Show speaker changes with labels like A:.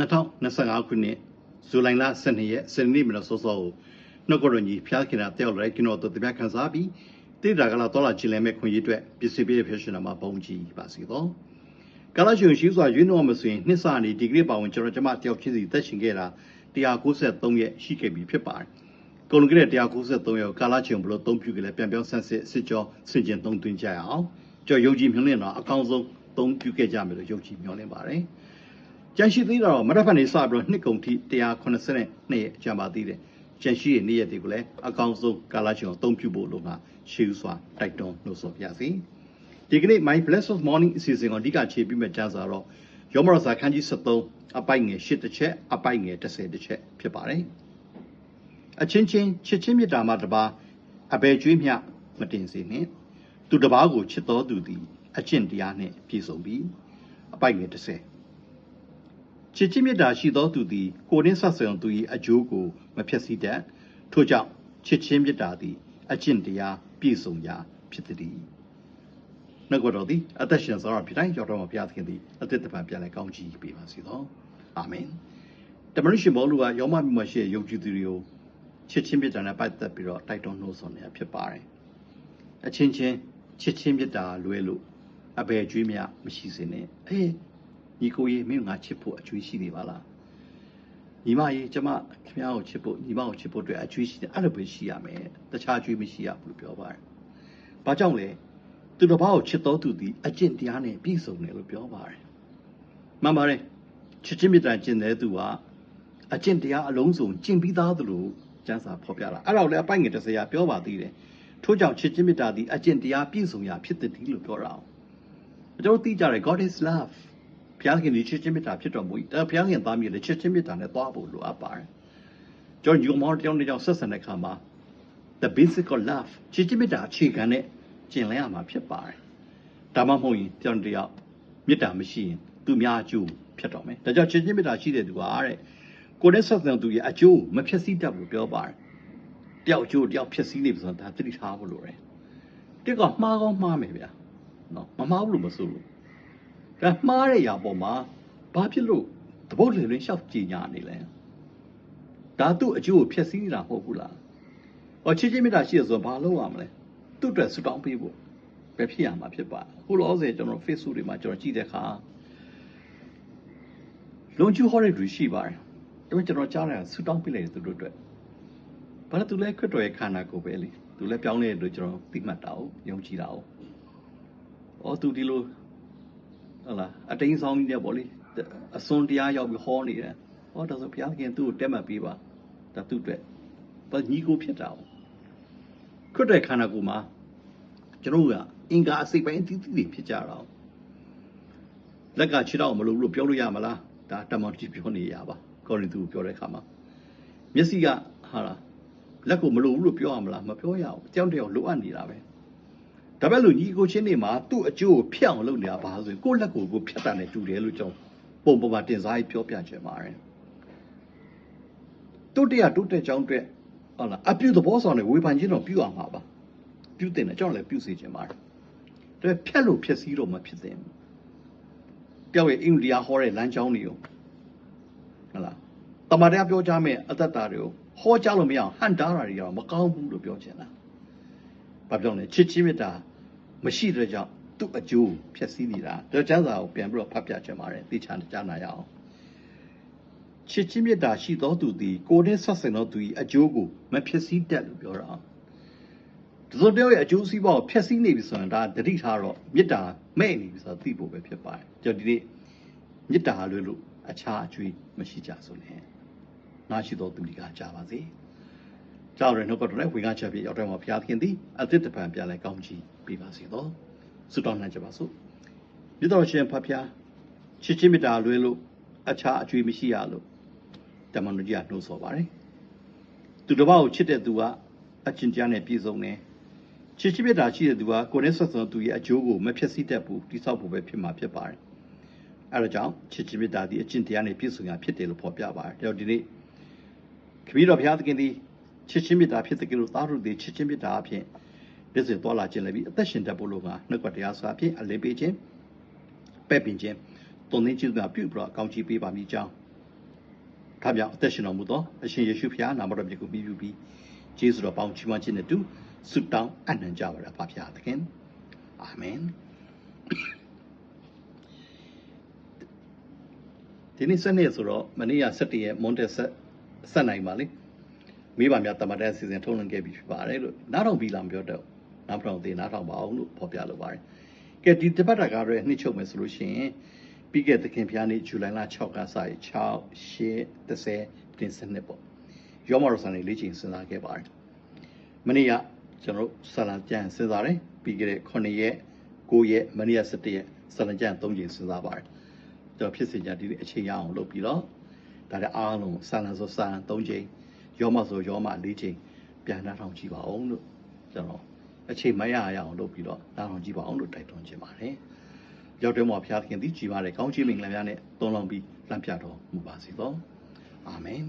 A: 2025ခုနှစ်ဇူလိုင်လ12ရက်စနေနေ့မနက်စောစောကိုနှုတ်ကတော်ကြီးဖျားခင်တာတယောက်လိုက်ကျွန်တော်တို့တပြခန်းစားပြီးတိတာကလာတော်လာချင်လဲမဲ့ခွင့်ရအတွက်ပစ္စည်းပေးဖြစ်ရှင်တာမှာပုံကြီးပါစီတော့ကာလရှင်ရှိစွာရွေးနှောမဆိုရင်နှစ်စနေဒီဂရီပါဝင်ကျွန်တော်ကျမတယောက်ချင်းစီသက်ရှင်ခဲ့တာ193ရက်ရှိခဲ့ပြီဖြစ်ပါတယ်ကုန်လုံးကတဲ့193ရက်ကာလချင်းဘလို့သုံးပြုကြလဲပြန်ပြောင်းဆန်းစစ်စစ်ကြောဆင်ကျင်သုံးသွင်းကြရအောင်ကြော်ယုံကြည်မြင်လင်းတော့အကောင်းဆုံးသုံးပြုခဲ့ကြမယ်လို့ယုံကြည်မျှော်လင့်ပါတယ် ကြန့်ရှိသေးတော့မရဖက်နေစပြီးတော့နှစ်ကုန်ထိ182ရက်ကြာပါသေးတယ်ကြန့်ရှိရဲ့နေ့ရက်တွေကိုလည်းအကောင်းဆုံးကာလချင်းကိုသုံးပြုဖို့လို့ငါရှေးစွာတိုက်တွန်းလို့ဆိုပြစီဒီကနေ့ my blessed of morning အစီအစဉ်ကိုအဓိကခြေပြီးမှကြားစာတော့ယောမရစာခန်းကြီး73အပိုက်ငယ်8တစ်ချက်အပိုက်ငယ်10တစ်ချက်ဖြစ်ပါတယ်အချင်းချင်းချစ်ချင်းမြတ်တာမှတပါအဘယ်ကျွေးမျှမတင်စေနှင့်သူတပားကိုချစ်တော်သူသည်အကျင့်တရားနှင့်ပြည့်စုံပြီးအပိုက်ငယ်10 ချစ်ချင်းမြတ်တာရှိသောသူသည်ကိုယ်နှင့်ဆက်ဆံသူ၏အကျိုးကိုမဖျက်ဆီးတတ်ထို့ကြောင့်ချစ်ချင်းမြတ်တာသည်အကျင့်တရားပြည့်စုံရာဖြစ်သည်နှုတ်ကတော်သည်အသက်ရှင်သောဖြစ်တိုင်းရောက်တော်မှာဘုရားသခင်သည်အသက်တပံပြန်လဲကောင်းချီးပေးပါစေသောအာမင်တမန်ရှင်ဘောလူကယောမမြတ်ရှိယုံကြည်သူတွေကိုချစ်ချင်းမြတ်တာနဲ့ပတ်သက်ပြီးတော့တိုက်တွန်းနှိုးဆော်နေတာဖြစ်ပါတယ်အချင်းချင်းချစ်ချင်းမြတ်တာလွဲလို့အဘယ်အကျွေးမြမရှိစေနဲ့အေး ညီကိုကြီးမင်းငါချစ်ဖို့အကျွေးရှိနေပါလားညီမကြီးကျမခင်ဗျားကိုချစ်ဖို့ညီမကိုချစ်ဖို့အတွက်အကျွေးရှိတယ်အဲ့လိုပဲရှိရမယ်တခြားအကျွေးမရှိရဘူးလို့ပြောပါတယ်ဘာကြောင့်လဲသူတစ်ပါးကိုချစ်တော်သူသည်အကျင့်တရားနဲ့ပြည့်စုံတယ်လို့ပြောပါတယ်မှန်ပါတယ်ချစ်ချင်းမြတ်တာကျင့်တဲ့သူကအကျင့်တရားအလုံးစုံကျင့်ပြီးသားသလိုကျမ်းစာဖော်ပြတာအဲ့တော့လည်းအပိုင်ငယ်တစ်စရာပြောပါသေးတယ်ထို့ကြောင့်ချစ်ချင်းမြတ်တာသည်အကျင့်တရားပြည့်စုံရာဖြစ်သည်လို့ပြောတာကျွန်တော်သိကြတယ် God is love ဘုရားခင်ဒီချစ်ချင်းမြတ်တာဖြစ်တော်မူ၏ဒါဘုရားခင်သားမြေလည်းချစ်ချင်းမြတ်တာနဲ့သွားဖို့လိုအပ်ပါတယ်ကျွန်တော်ညမောတယောက်နဲ့ကြောင့်ဆက်ဆံတဲ့အခါမှာ the basic of love ချစ်ချင်းမြတ်တာအခြေခံနဲ့ကျင့်လဲရမှာဖြစ်ပါတယ်ဒါမှမဟုတ်ရင်ကျွန်တော်တယောက်မေတ္တာမရှိရင်သူများအကျိုးဖြစ်တော့မယ်ဒါကြောင့်ချစ်ချင်းမေတ္တာရှိတဲ့သူကတဲ့ကိုယ်နဲ့ဆက်ဆံသူရဲ့အကျိုးမဖြစ်စည်းတတ်ဘူးပြောပါတယ်တယောက်အကျိုးတယောက်ဖြစ်စည်းနေပြီဆိုတာဒါသတိထားဖို့လိုတယ်တစ်ကမှားကောင်းမှားမယ်ဗျာနော်မမှားဘူးလို့မဆိုဘူး ဒါမှားတဲ့ຢာပေါ်မှာဘာဖြစ်လို့သဘောလေလွင်လျှောက်ကြည်ညာနေလဲဒါသူ့အကျိုးကိုဖြစ်စည်းနေတာမဟုတ်ဘူးလားဟောချစ်ချင်းမေတ္တာရှိရဆိုဘာလုပ်ရမလဲသူ့အတွက်ဆူတောင်းပေးဖို့ပဲဖြစ်ရမှာဖြစ်ပါခုလောဆယ်ကျွန်တော် Facebook တွေမှာကျွန်တော်ကြည့်တဲ့အခါလုံချူဟောတဲ့လူရှိပါတယ်ဒါပေမဲ့ကျွန်တော်ကြားတယ်ဆူတောင်းပေးလိုက်တယ်သူတို့အတွက်ဘာလို့သူလဲခရစ်တော်ရဲ့ခန္ဓာကိုယ်ပဲလေသူလဲပြောင်းလဲလို့ကျွန်တော်သိမှတ်တာ哦ယုံကြည်တာ哦ဩသူဒီလို ဟုတ်လားအတိန်ဆောင်ကြီးနဲ့ပေါ့လေအစွန်တရားရောက်ပြီးဟောနေတယ်ဟောဒါဆိုဘုရားခင်သူ့ကိုတက်မှတ်ပေးပါဒါသူ့အတွက်ဘာညီကိုဖြစ်တာ哦ခရစ်တော်ခန္ဓာကိုယ်မှာကျွန်တော်ကအင်္ဂါအစိတ်ပိုင်းအသီးသီးတွေဖြစ်ကြတာလက်ကခြေတော့မလို့လို့ပြောလို့ရမလားဒါတမန်ကြီးပြောနေရပါကောရိန္သုပြောတဲ့အခါမှာမျက်စိကဟာလားလက်ကိုမလို့ဘူးလို့ပြောရမလားမပြောရဘူးတယောက်တယောက်လိုအပ်နေတာပဲ ဒါပဲလို့ညီကိုချင်းနေမှာသူ့အကျိုးကိုဖျက်အောင်လုပ်နေတာပါဆိုရင်ကိုယ့်လက်ကိုကိုဖျက်တာနဲ့တူတယ်လို့ကျွန်တော်ပုံပေါ်မှာတင်စားပြီးပြောပြချင်ပါတယ်တုတ်တရားတုတ်တဲ့ကြောင်းအတွက်ဟုတ်လားအပြုသဘောဆောင်တဲ့ဝေဖန်ခြင်းတော့ပြုရမှာပါပြုတင်တယ်ကြောင့်လည်းပြုစေချင်ပါတယ်ဒါဖြတ်လို့ဖြစ်စည်းတော့မဖြစ်သင့်ဘူးတယောက်ရဲ့အင်္ဂလိပ်ဟောတဲ့လမ်းကြောင်းတွေကိုဟုတ်လားတမန်တော်ပြောကြမယ်အသက်တာတွေကိုဟောကြားလို့မရအောင်ဟန်တားတာတွေကတော့မကောင်းဘူးလို့ပြောချင်တာ ဘာပြောလဲချစ်ချင်းမေတ္တာမရှိတဲ့ကြောင့်သူ့အကျိုးဖြစ်စည်းနေတာဒါကျမ်းစာကိုပြန်ပြီးတော့ဖတ်ပြချင်ပါတယ်သိချာကြားနာရအောင်ချစ်ချင်းမေတ္တာရှိသောသူသည်ကိုယ်နဲ့ဆက်ဆံသောသူ၏အကျိုးကိုမဖြစ်စည်းတတ်လို့ပြောတာဒီလိုတယောက်ရဲ့အကျိုးစီးပွားကိုဖျက်ဆီးနေပြီဆိုရင်ဒါတတိထားတော့မေတ္တာမဲ့နေပြီဆိုတော့သိဖို့ပဲဖြစ်ပါတယ်ကျွန်တော်ဒီနေ့မေတ္တာလွယ်လို့အခြားအကျွေးမရှိကြဆိုနဲ့နာရှိတော်သူတွေကကြားပါစေ ကြောက်ရနှုတ်ကတော်နဲ့ဝေငါချက်ပြရောက်တဲ့မှာဘုရားသခင်သည်အသစ်တပံပြန်လဲကောင်းချီးပေးပါစေတော့ဆုတောင်းနိုင်ကြပါစို့မြတ်တော်ရှင်ဖဖျားချစ်ချင်းမေတ္တာလွယ်လို့အခြားအကျွေးမရှိရလို့တမန်တော်ကြီးကနှိုးဆော်ပါတယ်သူတစ်ပါးကိုချစ်တဲ့သူကအချင်းတရားနဲ့ပြည့်စုံတယ်ချစ်ချစ်မြတ်တာရှိတဲ့သူကကိုယ်နဲ့ဆက်ဆံသူရဲ့အကျိုးကိုမဖျက်ဆီးတတ်ဘူးတိဆောက်ဖို့ပဲဖြစ်မှာဖြစ်ပါတယ်အဲဒါကြောင့်ချစ်ချစ်မြတ်တာဒီအချင်းတရားနဲ့ပြည့်စုံရဖြစ်တယ်လို့ဖော်ပြပါတယ်ဒါကြောင့်ဒီနေ့ခမည်းတော်ဘုရားသခင်သည် ချစ်ချင်းမြတ်တာဖြစ်တဲ့ကလို့သားတို့သည်ချစ်ချင်းမြတ်တာအဖြစ်ပြည့်စုံသွားလာခြင်းလည်းပြီးအသက်ရှင်တတ်ဖို့လို့ကနှုတ်ကတရားစွာအဖြစ်အလေးပေးခြင်းပဲ့ပင်ခြင်းတုံသင်းခြင်းစွာပြုပြီးတော့အကောင်းကြီးပေးပါမည်ကြောင်းဒါကြောင့်အသက်ရှင်တော်မူသောအရှင်ယေရှုဖျားနာမတော်မြတ်ကိုပြီးပြီးပြီးကျေးဇူးတော်ပေါင်းချီးမွမ်းခြင်းနဲ့တူဆုတောင်းအနံ့ကြပါရပါဖျားသခင်အာမင်ဒီနေ့စနေဆိုတော့မနေ့က17ရက်မွန်တက်ဆက်ဆက်နိုင်ပါလေ မိဘများတမန်တဲ့အစီအစဉ်ထုတ်လွှင့်ခဲ့ပြီးဖြစ်ပါတယ်လို့နားထောင်ပြီးလာမပြောတော့နောက်တော့သေးနားထောင်ပါအောင်လို့ဖော်ပြလိုပါတယ်ကဲဒီတပတ်တာကားရဲ့နှစ်ချုပ်မယ်ဆိုလို့ရှိရင်ပြီးခဲ့သခင်ဖျားနေ့ဇူလိုင်လ6ကစပြီး6 8 30တင်စနစ်ပေါ့ရောမတော်ဆန်လေးလေးချိန်စဉ်းစားခဲ့ပါတယ်မနေ့ကကျွန်တော်တို့ဆလံကြံစဉ်းစားတယ်ပြီးခဲ့တဲ့9ရက်9ရက်မနေ့က17ရက်ဆလံကြံ3ချိန်စဉ်းစားပါတယ်ကျွန်တော်ဖြစ်စေချင်ဒီနေ့အချိန်ရအောင်လုပ်ပြီးတော့ဒါလည်းအားလုံးဆလံဆိုဆလံ3ချိန် ရောမဆိုရောမ4ချိန်ပြန်နှားထောင်ကြည့်ပါအောင်လို့ကျွန်တော်အချိန်မရရအောင်လုပ်ပြီးတော့နှားထောင်ကြည့်ပါအောင်လို့တိုက်တွန်းချင်ပါတယ်ရောက်တဲ့မှာဘုရားသခင်သည်ကြည်ပါတဲ့ကောင်းချီးမင်္ဂလာများနဲ့သုံးလောင်းပြီးလမ်းပြတော်မူပါစေသောအာမင်